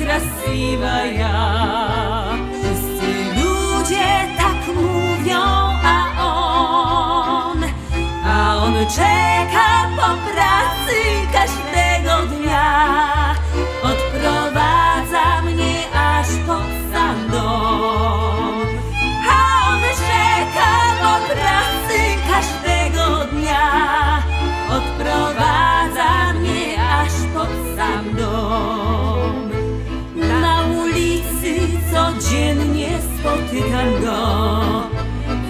красивая. Wszyscy ludzie tak mówią, a on, a on czeka. spotykam go.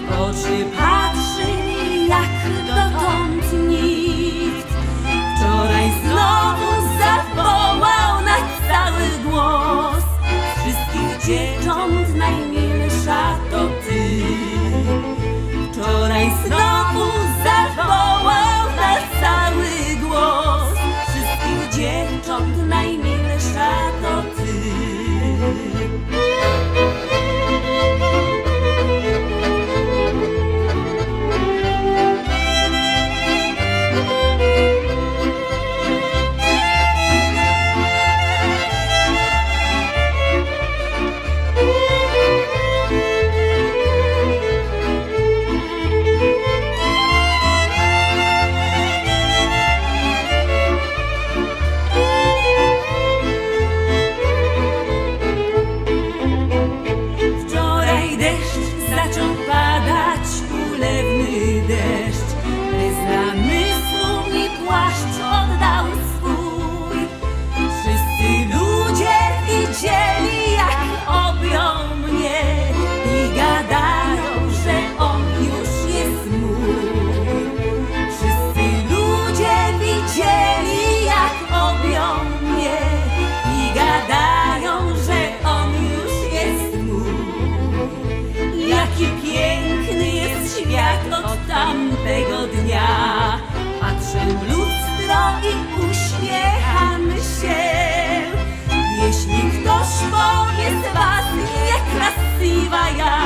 W oczy patrzy mi jak dotąd nikt. Wczoraj znowu zawołał na cały głos. Wszystkich dziewcząt najmilsza to ty. Wczoraj znowu zawołał na cały głos. Wszystkich dziewcząt najmilsza to ty. fire.